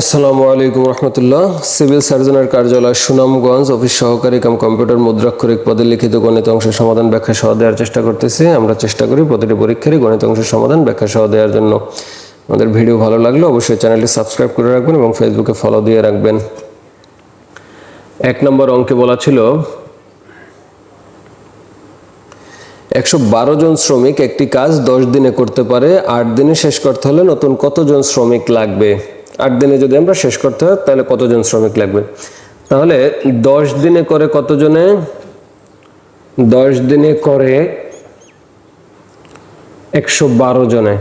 আসসালামু আলাইকুম রহমতুল্লাহ। সিভিল সার্জনের কার্যালয় সুনামগঞ্জ অফিস সহকারী কাম কম্পিউটার মুদ্রাক্ষরিক পদে লিখিত গণিত অংশের সমাধান ব্যাখ্যা সহ দেওয়ার চেষ্টা করতেছি। আমরা চেষ্টা করি প্রতিটি পরীক্ষারই গণিত অংশের সমাধান ব্যাখ্যা সহ দেওয়ার জন্য। আমাদের ভিডিও ভালো লাগলে অবশ্যই চ্যানেলটি সাবস্ক্রাইব করে রাখবেন এবং ফেসবুকে ফলো দিয়ে রাখবেন। এক নম্বর অঙ্কে বলা ছিল, একশো বারো জন শ্রমিক একটি কাজ দশ দিনে করতে পারে, আট দিনে শেষ করতে হলে নতুন কতজন শ্রমিক লাগবে? আট দিনে যদি আমরা শেষ করতে হয়, তাহলে কতজন শ্রমিক লাগবে? তাহলে দশ দিনে করে কতজনে? দশ দিনে করে একশো বারো জনে।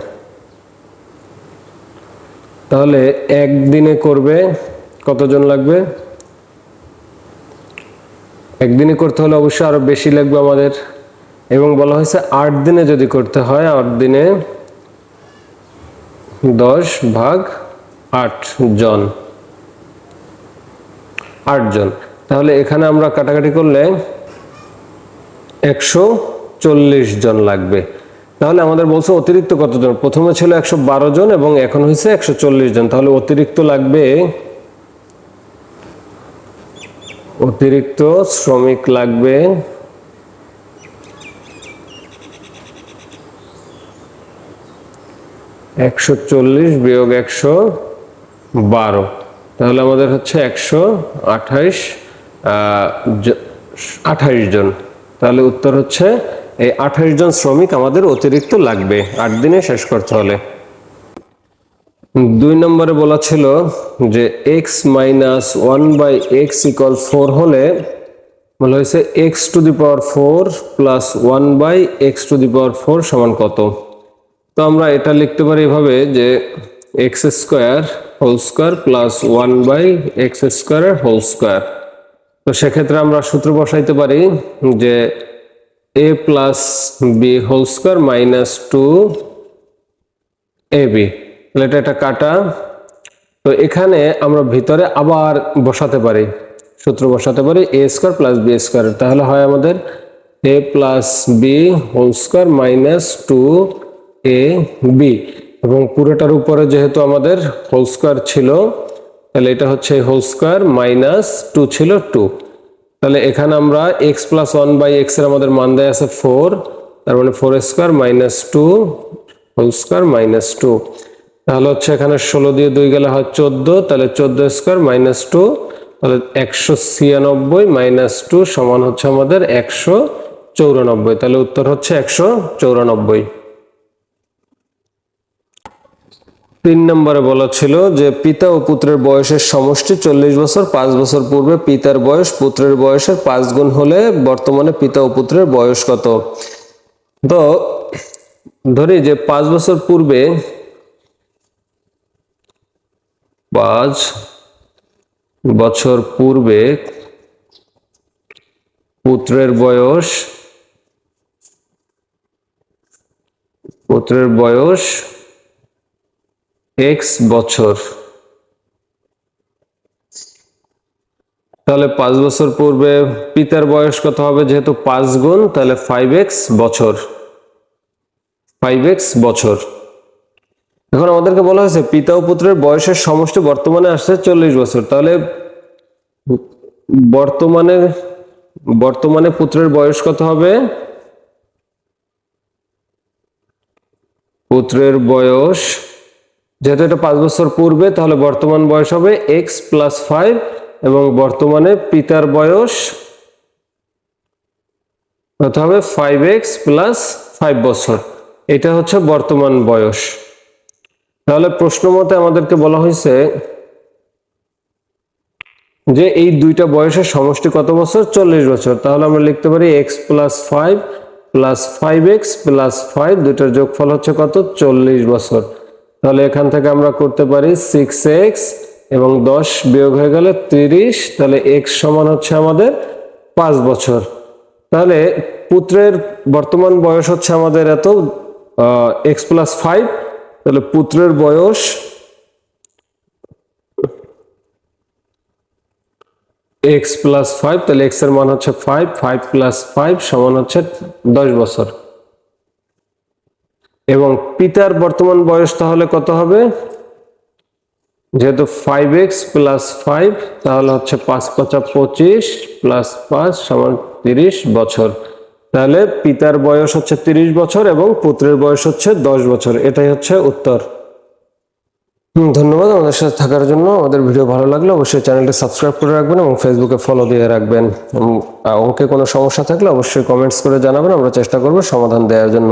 তাহলে একদিনে করবে কতজন লাগবে? একদিনে করতে হলে অবশ্যই আরও বেশি লাগবে আমাদের। এবং বলা হয়েছে আট দিনে যদি করতে হয়, আট দিনে দশ ভাগ আট জন আট জন তাহলে এখানে আমরা কাটাকাটি করলে একশো চল্লিশ জন লাগবে। তাহলে আমাদের বলছে অতিরিক্ত কতজন? প্রথমে ছিল একশো বারো জন এবং এখন হয়েছে একশো চল্লিশ জন। তাহলে অতিরিক্ত লাগবে, অতিরিক্ত শ্রমিক লাগবে একশো চল্লিশ বিয়োগ একশো বারো। তাহলে আমাদের হচ্ছে একশো আঠাইশ আঠাইশ জন। তাহলে উত্তর হচ্ছে এই আঠাইশ জন শ্রমিক আমাদের অতিরিক্ত লাগবে। আট দিনে শেষ করতে হলে। দুই নম্বরে বলা ছিল যে x minus one by x equal four হলে বলা হয়েছে x to the power four plus one by x to the power four সমান কত? তো আমরা এটা লিখতে পারি এভাবে যে x square whole square plus one by x স্কোয়ারের হোল স্কোয়ার তো সেক্ষেত্রে আমরা সূত্র বসাইতে পারি যে a plus b whole square minus two a b তাহলে এটা একটা কাটা। তো এখানে আমরা ভিতরে আবার বসাতে পারি। সূত্র বসাতে পারি a square plus b square তাহলে হয় আমাদের a plus b whole square minus two a b এবং পুরোটার উপরে যেহেতু আমাদের হোল স্কোয়ার ছিল, তাহলে এটা হচ্ছে হোল স্কোয়ার মাইনাস টু ছিল টু তাহলে এখানে আমরা এক্স প্লাস ওয়ান বাই এক্সের আমাদের মান দেয় আছে ফোর তার মানে four square minus two whole square minus two তাহলে হচ্ছে এখানে ষোলো দিয়ে দুই গেলে হয় চোদ্দ, তাহলে চোদ্দ স্কোয়ার মাইনাস টু তাহলে একশো ছিয়ানব্বই মাইনাস টু সমান হচ্ছে আমাদের একশো চৌরানব্বই, তাহলে উত্তর হচ্ছে একশো চৌরানব্বই। তিন নম্বরে বলা ছিল যে, পিতা ও পুত্রের বয়সের সমষ্টি চল্লিশ বছর, পাঁচ বছর পূর্বে পিতার বয়স, পুত্রের বয়সের পাঁচ গুণ হলে বর্তমানে পিতা ও পুত্রের বয়স কত? তো, ধরি যে, পাঁচ বছর পূর্বে পাঁচ বছর পূর্বে পুত্রের বয়স পুত্রের বয়স এক্স বছর। তাহলে পাঁচ বছর পূর্বে পিতার বয়স কত হবে? যেহেতু পাঁচ গুণ, তাহলে ফাইভ এক্স বছর। ফাইভ এক্স বছর। এখন আমাদেরকে বলা হয়েছে, পিতা ও পুত্রের বয়সের সমষ্টি বর্তমানে আসছে চল্লিশ বছর। তাহলে বর্তমানে বর্তমানে পুত্রের বয়স কত হবে? পুত্রের বয়স যেহেতু এটা পাঁচ বছর পূর্বে, তাহলে বর্তমান বয়স হবে এক্স প্লাস ফাইভ এবং বর্তমানে পিতার বয়স কত হবে? ফাইভ এক্স প্লাস ফাইভ বছর। এটা হচ্ছে বর্তমান বয়স। তাহলে প্রশ্ন মতে আমাদেরকে বলা হয়েছে যে এই দুইটা বয়সের সমষ্টি কত বছর? চল্লিশ বছর। তাহলে আমরা লিখতে পারি x plus five plus five x plus five দুইটার যোগফল হচ্ছে কত? চল্লিশ বছর। তাহলে এখান থেকে আমরা করতে পারি সিক্স এক্স এবং দশ বিয়োগ হয়ে গেলে তিরিশ, তাহলে এক্স সমান হচ্ছে আমাদের পাঁচ বছর। তাহলে পুত্রের বর্তমান বয়স হচ্ছে আমাদের এত এক্স প্লাস ফাইভ তাহলে পুত্রের বয়স এক্স প্লাস ফাইভ তাহলে এক্সের মান হচ্ছে ফাইভ ফাইভ প্লাস ফাইভ সমান হচ্ছে দশ বছর। এবং পিতার বর্তমান বয়স তাহলে কত হবে? যেহেতু ফাইভ এক্স প্লাস ফাইভ তাহলে হচ্ছে পাঁচ পাঁচা পঁচিশ প্লাস পাঁচ সমান তিরিশ বছর। তাহলে পিতার বয়স হচ্ছে তিরিশ বছর এবং পুত্রের বয়স হচ্ছে দশ বছর। এটাই হচ্ছে উত্তর। ধন্যবাদ আমাদের সাথে থাকার জন্য। আমাদের ভিডিও ভালো লাগলে অবশ্যই চ্যানেলটি সাবস্ক্রাইব করে রাখবেন এবং ফেসবুকে ফলো দিয়ে রাখবেন। অঙ্কে কোনো সমস্যা থাকলে অবশ্যই কমেন্টস করে জানাবেন। আমরা চেষ্টা করব সমাধান দেওয়ার জন্য।